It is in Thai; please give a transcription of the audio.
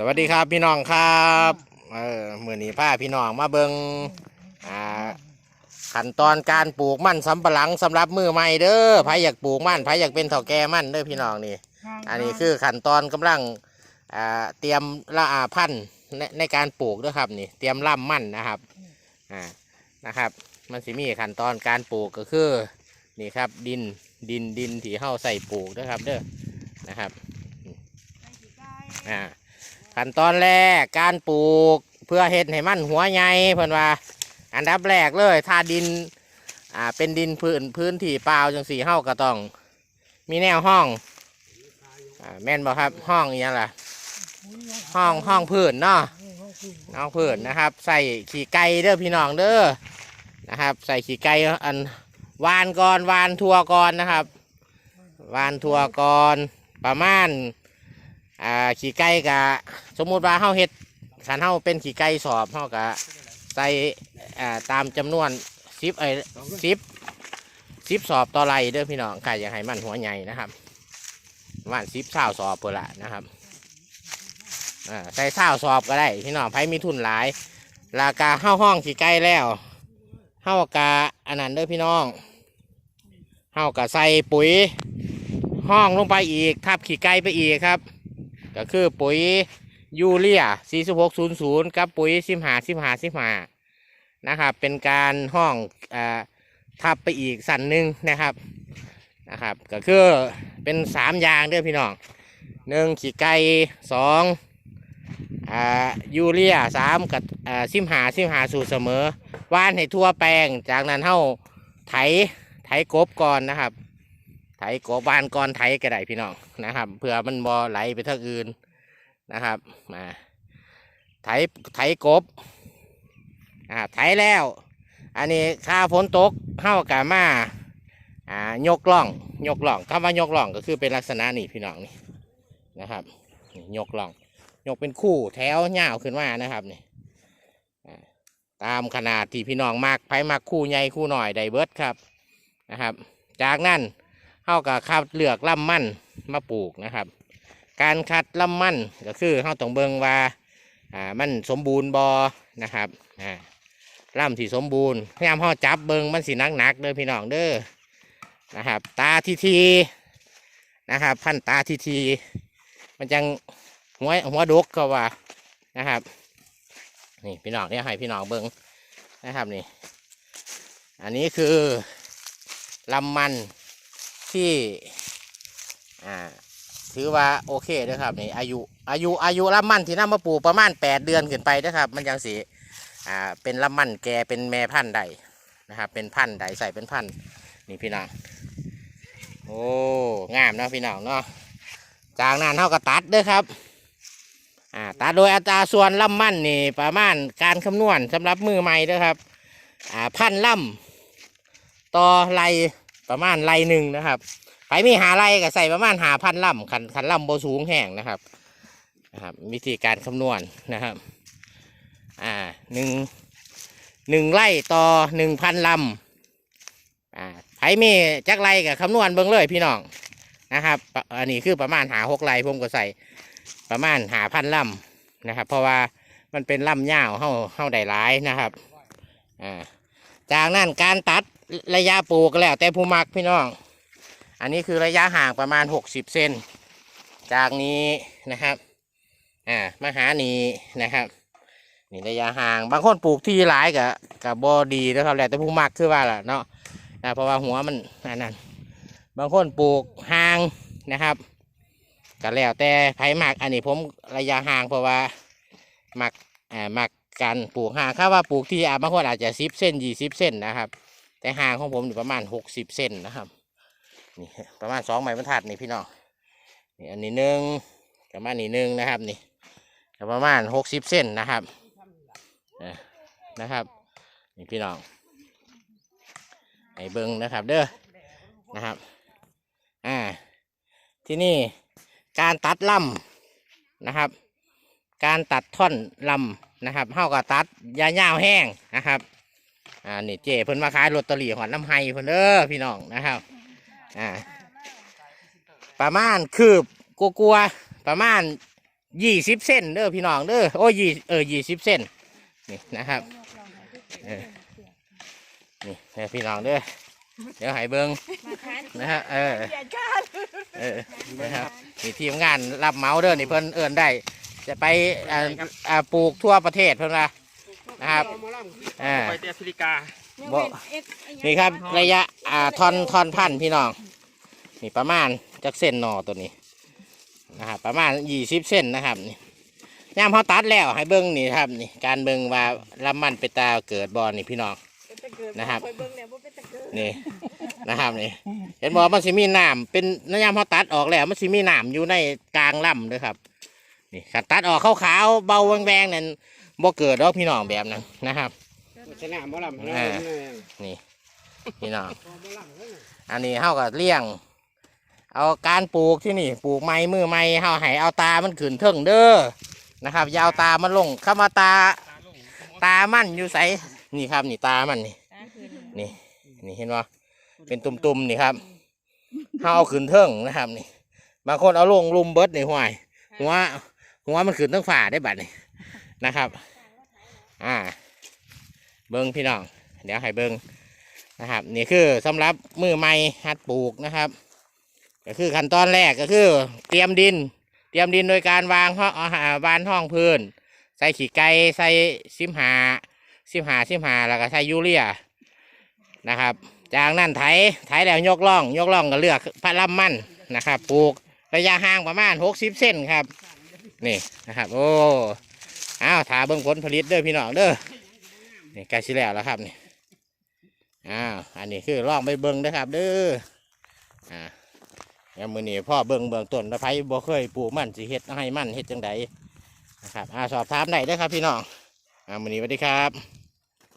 สวัสดีครับพี่น้องครับเออมือนี้พาพี่น้องมาเบิงอ่าขั้นตอนการปลูกมันสำปะหลังสำหรับมือใหม่เด้อใครอยากปลูกมันใครอยากเป็นเถ่าแก่มันเด้อพี่น้องนี่ อันนี้คือขั้นตอนกำลังอ่าเตรียมละอาพันธุ์ในในการปลูกด้วยครับนี่ เตรียมล่ำมันนะครับอ่านะครับ มันสิมีขั้นตอนการปลูกก็คือนี่ครับดินดินดินที่เข้าใส่ปลูกด้วยครับเด้อนะครับอ่า ขั้นตอนแรกการปลูกเพื่อเห็ดให้มันหัวใหญ่เพิ่อนว่า อันดับแรกเลยถ้าดินอ่าเป็นดินพื้นพื้นที่เปล่าจังสีเฮาก็ต้อง มีแนวห้องอ่าแม่นบ่ครับห้องอหยังล่ะ ห้องห้องพื้นเนาะห้องพื้นนะครับ ใส่ขี้ไก่เด้อพี่น้องเด้อนะครับ ใส่ขี้ไก่อันวานก่อนวานทัวก่อนนะครับ วานทัวก่อนประมาณ อ่าขี้ไก่กะสมมุติว่าเฮาเฮ็ดขันเฮาเป็นขี้ไก่สอบเฮากะใส่อ่าตามจำนวนสิบไอ้สิบสิบสอบต่อไรเด้อพี่น้องใครอยากให้มันหัวใหญ่นะครับมันสิบเศร้าสอบเพื่อละนะครับอ่าใส่เศร้าสอบก็ได้พี่น้องไผมีทุนหลาย ราคาเข้าห้องขี่ใกล้แล้วเข้ากาอันนั้นเด้อพี่น้องเข้ากะใส่ปุ๋ยห้องลงไปอีกทับขี่ไก่ไปอีกครับ ก็คือปุ๋ยยูเรีย 4600 กับปุ๋ยสิมหาสิมหาสิมหานะครับ เป็นการห้องอทับไปอีกสันหนึ่งนะครับนะครับ ก็คือเป็นสามอย่างเด้อพี่น้องหนึ่งขี้ไก่สองยูเรียสามกับซิมหาซิมหาสูตรเสมอว่านให้ทั่วแปลงจากนั้นเท่าไถไถกบก่อนนะครับ ไถกบานก่อนไถก็ได้พี่น้องนะครับ เพื่อมันบ่ไหลไปทางอื่นนะครับมาไถไถกบอ่าไถแล้ว อันนี้ค่าฝนตกเข้ากามาอ่ายกล่อง ยกล่องคำว่ายกล่องก็คือเป็นลักษณะนี่พี่น้องนี่นะครับนี่ยกล่อง ยกเป็นคู่แถวยาวขึ้นมานะครับนี่ตามขนาดที่พี่น้องมากไผมักคู่ใหญ่คู่หน่อยไดเบิร์ดครับนะครับ จากนั้น เข้ากับคัดเลือกลำมันมาปลูกนะครับ การคัดลำมันก็คือเข้าต้องเบิงว่าอ่ามันสมบูรณ์บอนะครับอ่าลำที่สมบูรณ์พยายามห่อจับเบิงมันสีนักหนักๆเด้อพี่น้องเด้อนะครับ ตาทีทีนะครับ พันตาทีทีมันจังหัวหัวดกก็ว่านะครับนี่พี่น้องเนี่ยให้พี่น้องเบิงนะครับนี่ อันนี้คือลำมัน ที่อ่าถือว่าโอเคเด้อครับนี่อายุอายุอายุลำมันที่นำมาปลูกประมาณแปดเดือนขึ้นไปเด้อครับ มันยังสีอ่าเป็นลำมันแกเป็นแม่พันธุ์ใดนะครับเป็นพันธุ์ใดใส่เป็นพันธุ์นี่พี่น้องโอ้งามเนาะพี่น้องเนาะจากนั้นเท่ากับตัดเด้อครับอ่าตัดโดยอัตราส่วนลำมันนี่ประมาณการคำนวณสำหรับมือใหม่เด้อครับอ่าพันลำต่อไร ประมาณไรหนึ่งนะครับใครมีหาไรก็ใส่ประมาณหาพันลำขันขันลำโบสูงแห้งนะครับนะครับวิธีการคำนวณนะครับอ่าหนึ่งหนึ่งไร่ต่อหนึ่งพันลำอ่าไผมีจักไรกับคำนวณเบิ่งเลยพี่น้องนะครับอันนี้คือประมาณหาหกไรผมก็ใส่ประมาณหาพันลำนะครับ เพราะว่ามันเป็นลำยาวเฮาเฮาได้หลายนะครับอ่าจากนั้นการตัด ระยะปลูกก็แล้ว แต่ผู้มักพี่น้อง อันนี้คือระยะห่างประมาณหกสิบเซนจากนี้นะครับ อ่ามาหานีนะครับ นี่ระยะห่าง บางคนปลูกที่หลายกับกับบอดีนะครับแหละแต่ผู้มักคือว่าล่ะเนาะนะเพราะว่าหัวมันอันนั้น บางคนปลูกห่างนะครับก็แล้วแต่ไผมักอันนี้ผมระยะห่างเพราะว่ามักอ่ามักการปลูกห่างถ้าว่าปลูกที่อ่าบางคนอาจจะสิบเส้นยี่สิบเส้นนะครับ แต่ห่างของผมอยู่ประมาณหกสิบเส้นนะครับนี่ประมาณสองไม้บรรทัดนี่พี่น้องนี่อันนี้หนึ่งประมาณนี้หนึ่งนะครับนี่ประมาณหกสิบเส้นนะครับนะครับนี่พี่น้องให้เบิงนะครับ เด้อนะครับอ่าที่นี่การตัดลำนะครับ การตัดท่อนลำนะครับเท่ากับตัดยาเงาแห้งนะครับ อ่านี่เจเพิ่นมาขายลอตเตอรี่หอนน้ำไห้เพิ่นเด้อพี่น้องนะครับอ่าประมาณคืบกลัวๆประมาณยี่สิบเส้นเด้อพี่น้องเด้อโอ้ยยี่เออยี่สิบเส้นนี่นะครับเออนี่เด้อพี่น้องเด้อเดี๋ยวให้เบิงนะฮะเออเออนะครับนี่ทีมงานรับเหมาเด้อนี่เพิ่นเอินได้ จะไปอ่าอ่าปลูกทั่วประเทศเพิ่นว่า นะครับอ่าไปเตียฟิลิกาบ่นี่ครับระยะอ่าทอนทอนพันธุ์พี่น้องนี่ประมาณจักเส้นหนอตัวนี้นะครับประมาณยี่สิบเส้นนะครับนี่ย่ามเขาตัดแล้วให้เบิ้งนี่ครับนี่การเบิ้งว่าลำมันเป็นตาเกิดบอลนี่พี่น้องนะครับนี่นะครับนี่เห็นบอกมันสิมีน้ำเป็นน้ำยามเขาตัดออกแล้วมันสิมีน้ำอยู่ในกลางลำด้วยครับนี่ขัดตัดออกขาวๆเบาแวงๆนั่น บ่เกิดหรอกพี่น้องแบบนั้นนะครับชนะหมอลำเออนี่พี่น้องอันนี้เฮาก็เลี้ยง เอาการปลูกที่นี่ปลูกไม้มือไม้เฮาให้เอาตามันขึ้นเทิงเด้อนะครับอยาวตามันลงเข้ามาตาตามันอยู่ใสนี่ครับ นี่ตามันนี่นี่นี่เห็นว่าเป็นตุ่มๆนี่ครับเฮาเอาขึ้นเทิงนะครับ นี่ บางคนเอาลงลุมเบิดในห้วยหัวหัวมันขึ้นทั้งฝ่าได้บัดนี่ นะครับ อ่า เบิ้งพี่น้อง เดี๋ยวให้เบิ้งนะครับ นี่คือสำหรับมือไม้หัดปลูกนะครับ ก็คือขั้นตอนแรกก็คือ เตรียมดิน เตรียมดินโดยการวางห้องอ่าบานห้องพื้น ใส่ขี้ไก่ใส่ซิมหาซิมหาซิมหาแล้วก็ใส่ยูเรียนะครับ จากนั้นไถไถแล้วยกล่อง ยกล่องก็เลือกพระลำมันนะครับ ปลูกระยะห่างประมาณหกสิบเซนครับ นี่นะครับ โอ้ อ้าวถาเบิ้งผลผลิตเด้อพี่น้องเด้อนี่ใกล้สิแล้วแล้วครับนี่อ้าวอันนี้คือลองไปเบิ้งนะครับ เด้ออ่าแล้วมือนี้พ่อเบิ้งเบื้องต้นแล้วไผบ่เคยปลูกมันสิเฮ็ดให้มันเฮ็ดจังใดนะครับอ่าสอบถามได้เด้อครับพี่น้องอ่ามือนี้สวัสดีครับ